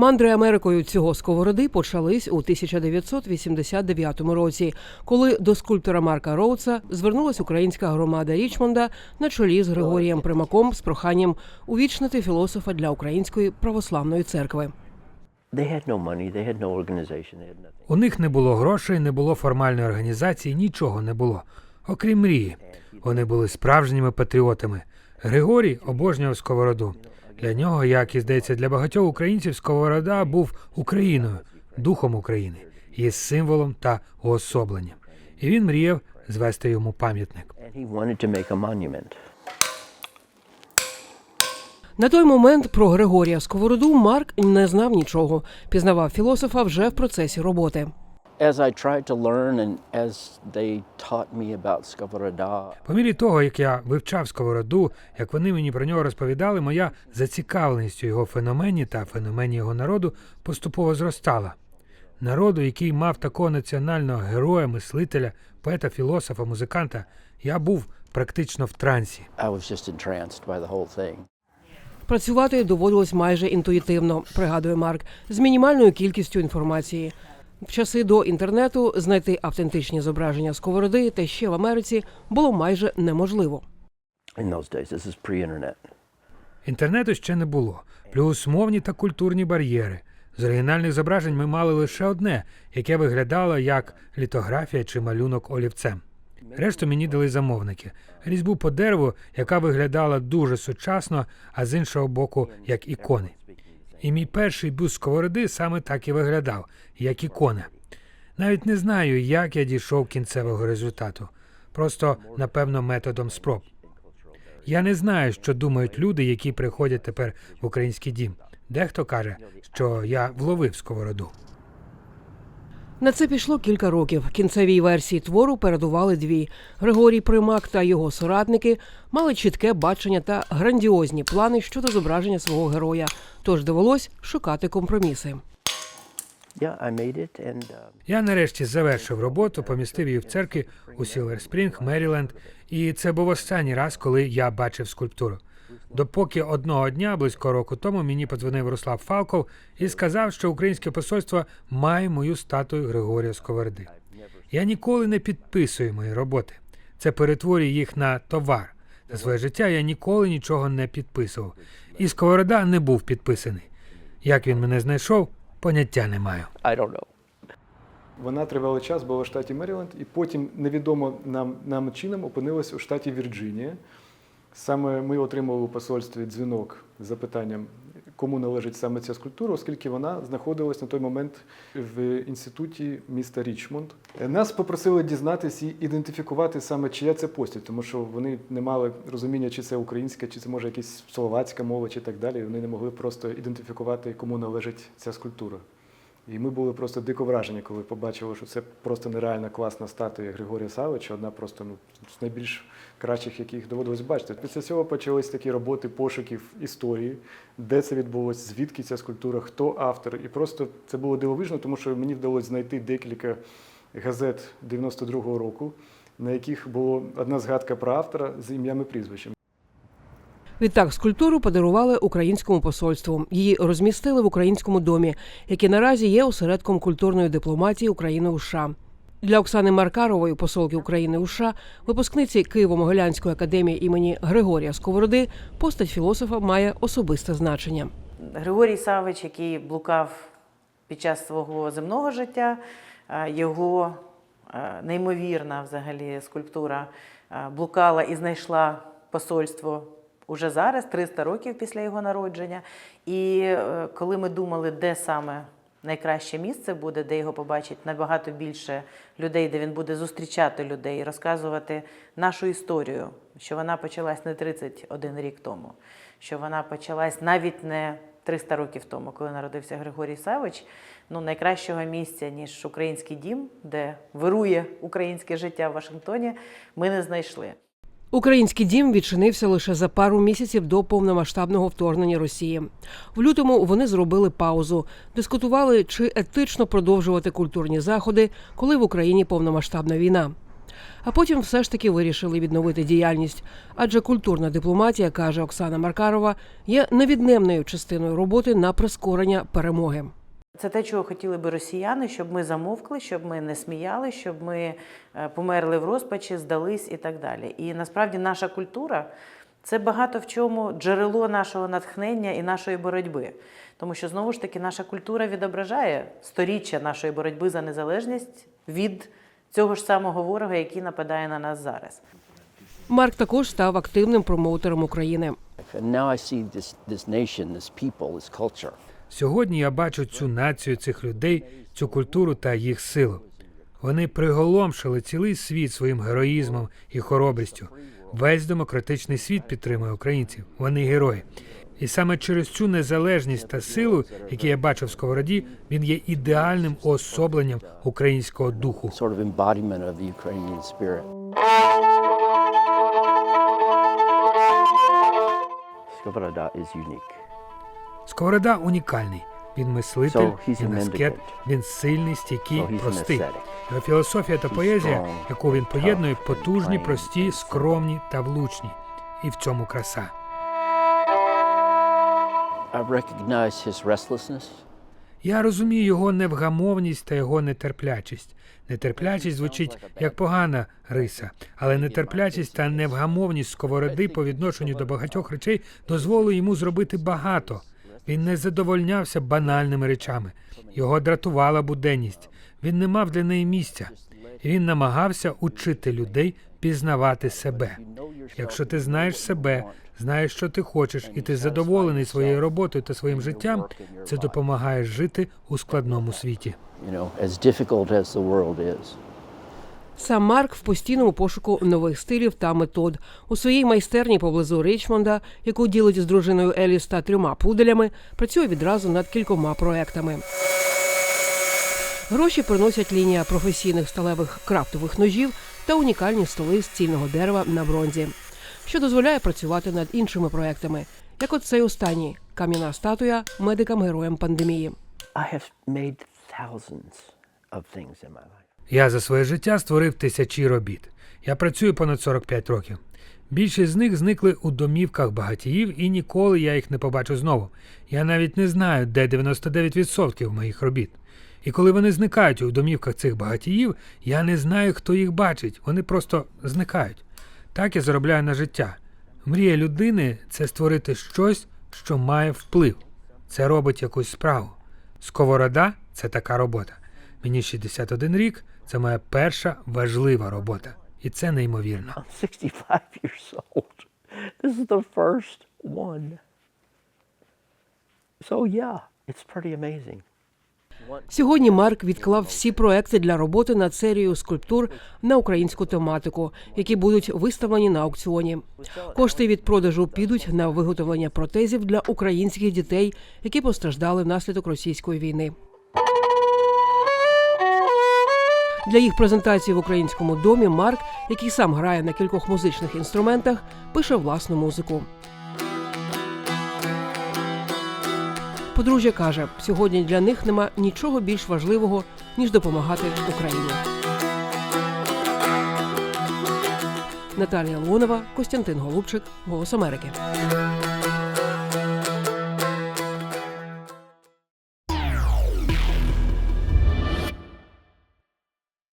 Мандри Америкою цього сковороди почались у 1989 році, коли до скульптора Марка Роудса звернулась українська громада Річмонда на чолі з Григорієм Примаком з проханням увічнити філософа для української православної церкви. У них не було грошей, не було формальної організації, нічого не було. Окрім мрії. Вони були справжніми патріотами. Григорій обожнював сковороду. Для нього, як і здається, для багатьох українців сковорода був Україною, духом України, її символом та уособленням. І він мріяв звести йому пам'ятник. На той момент про Григорія Сковороду Марк не знав нічого. Пізнавав філософа вже в процесі роботи. As I tried to learn and as they taught me about Scavarada, По мірі того, як я вивчав сковороду, як вони мені про нього розповідали, моя зацікавленість у його феномені та феномені його народу поступово зростала. Народу, який мав такого національного героя, мислителя, поета, філософа, музиканта, я був практично в трансі. I was just entranced by the whole thing. Працювати доводилось майже інтуїтивно, пригадує Марк, з мінімальною кількістю інформації. В часи до інтернету знайти автентичні зображення сковороди та ще в Америці було майже неможливо. Інтернету ще не було, плюс мовні та культурні бар'єри. З оригінальних зображень ми мали лише одне, яке виглядало як літографія чи малюнок олівцем. Решту мені дали замовники. Різьбу по дереву, яка виглядала дуже сучасно, а з іншого боку, як ікони. І мій перший бюст сковороди саме так і виглядав, як ікона. Навіть не знаю, як я дійшов кінцевого результату. Просто, напевно, методом спроб. Я не знаю, що думають люди, які приходять тепер в український дім. Дехто каже, що я вловив сковороду. На це пішло кілька років. Кінцевій версії твору передували дві. Григорій Примак та його соратники мали чітке бачення та грандіозні плани щодо зображення свого героя. Тож довелось шукати компроміси. Uh, Я нарешті завершив роботу, помістив її в церкві у Сілвер Спрінг, Меріленд, і це був останній раз, коли я бачив скульптуру. Допоки одного дня, близько року тому, мені подзвонив Руслав Фалков і сказав, що українське посольство має мою статую Григорія Сковороди. Я ніколи не підписую мої роботи. Це перетворює їх на товар. За своє життя я ніколи нічого не підписував. І Сковорода не був підписаний. Як він мене знайшов, поняття не маю. I don't know. Вона тривалий час була в штаті Меріленд, і потім невідомо нам, нам чином опинилась у штаті Вірджинія. Саме ми отримали у посольстві дзвінок з запитанням, кому належить саме ця скульптура, оскільки вона знаходилась на той момент в інституті міста Річмонд. Нас попросили дізнатися і ідентифікувати саме чия це постать, тому що вони не мали розуміння, чи це українська, чи це може якась словацька мова, чи так далі. Вони не могли просто ідентифікувати, кому належить ця скульптура. І ми були просто дико вражені, коли побачили, що це просто нереально класна статуя Григорія Савича, одна просто ну, з найбільш кращих, яких доводилось бачити. Після цього почались такі роботи пошуків історії, де це відбулося, звідки ця скульптура, хто автор. І просто це було дивовижно, тому що мені вдалося знайти декілька газет 92-го року, на яких була одна згадка про автора з ім'ям і прізвищем. Відтак скульптуру подарували українському посольству. Її розмістили в українському домі, який наразі є осередком культурної дипломатії України у США. Для Оксани Маркарової, посолки України у США, випускниці Києво-Могилянської академії імені Григорія Сковороди, постать філософа має особисте значення. Григорій Савич, який блукав під час свого земного життя, е, його е, неймовірна взагалі скульптура е, блукала і знайшла посольство уже зараз, 300 років після його народження. І е, коли ми думали, де саме найкраще місце буде, де його побачить набагато більше людей, де він буде зустрічати людей, розказувати нашу історію, що вона почалась не 31 рік тому, що вона почалась навіть не 300 років тому, коли народився Григорій Савич. Ну, найкращого місця, ніж український дім, де вирує українське життя в Вашингтоні, ми не знайшли. Український дім відчинився лише за пару місяців до повномасштабного вторгнення Росії. В лютому вони зробили паузу, дискутували, чи етично продовжувати культурні заходи, коли в Україні повномасштабна війна. А потім все ж таки вирішили відновити діяльність. Адже культурна дипломатія, каже Оксана Маркарова, є невіднемною частиною роботи на прискорення перемоги. Це те, чого хотіли би росіяни, щоб ми замовкли, щоб ми не сміяли, щоб ми е, померли в розпачі, здались і так далі. І насправді наша культура це багато в чому джерело нашого натхнення і нашої боротьби. Тому що знову ж таки наша культура відображає сторіччя нашої боротьби за незалежність від цього ж самого ворога, який нападає на нас зараз. Марк також став активним промоутером України. Сьогодні я бачу цю націю цих людей, цю культуру та їх силу. Вони приголомшили цілий світ своїм героїзмом і хоробрістю. Весь демократичний світ підтримує українців. Вони герої. І саме через цю незалежність та силу, які я бачив в сковороді, він є ідеальним уособленням українського духу. Ukrainian is unique. Сковорода унікальний. Він мислитель, So he's він сильний, стійкий, простий. Його філософія та поезія, яку він поєднує, потужні, прості, скромні та влучні. І в цьому краса. Я розумію його невгамовність та його нетерплячість. Нетерплячість звучить як погана риса, але нетерплячість та невгамовність сковороди по відношенню до багатьох речей дозволили йому зробити багато. Він не задовольнявся банальними речами. Його дратувала буденність. Він не мав для неї місця. Він намагався учити людей пізнавати себе. Якщо ти знаєш себе, знаєш, що ти хочеш, і ти задоволений своєю роботою та своїм життям, це допомагає жити у складному світі. Сам Марк в постійному пошуку нових стилів та метод у своїй майстерні поблизу Річмонда, яку ділить з дружиною Еліс та трьома пуделями, працює відразу над кількома проектами. Гроші приносять лінія професійних сталевих крафтових ножів та унікальні столи з цільного дерева на бронзі, що дозволяє працювати над іншими проектами, як от цей останній кам'яна статуя медикам-героям пандемії. I have made thousands of things in my life. Я за своє життя створив тисячі робіт. Я працюю понад 45 років. Більшість з них зникли у домівках багатіїв, і ніколи я їх не побачу знову. Я навіть не знаю, де 99% моїх робіт. І коли вони зникають у домівках цих багатіїв, я не знаю, хто їх бачить. Вони просто зникають. Так я заробляю на життя. Мрія людини це створити щось, що має вплив. Це робить якусь справу. Сковорода це така робота. Мені 61 рік, це моя перша важлива робота. І це неймовірно. I'm 65 years old. This is the first one. So, yeah, it's pretty amazing. Сьогодні Марк відклав всі проекти для роботи над серією скульптур на українську тематику, які будуть виставлені на аукціоні. Кошти від продажу підуть на виготовлення протезів для українських дітей, які постраждали внаслідок російської війни. Для їх презентації в українському домі Марк, який сам грає на кількох музичних інструментах, пише власну музику. Подружжя каже, сьогодні для них нема нічого більш важливого, ніж допомагати Україні. Наталія Леонова, Костянтин Голубчик, Голос Америки.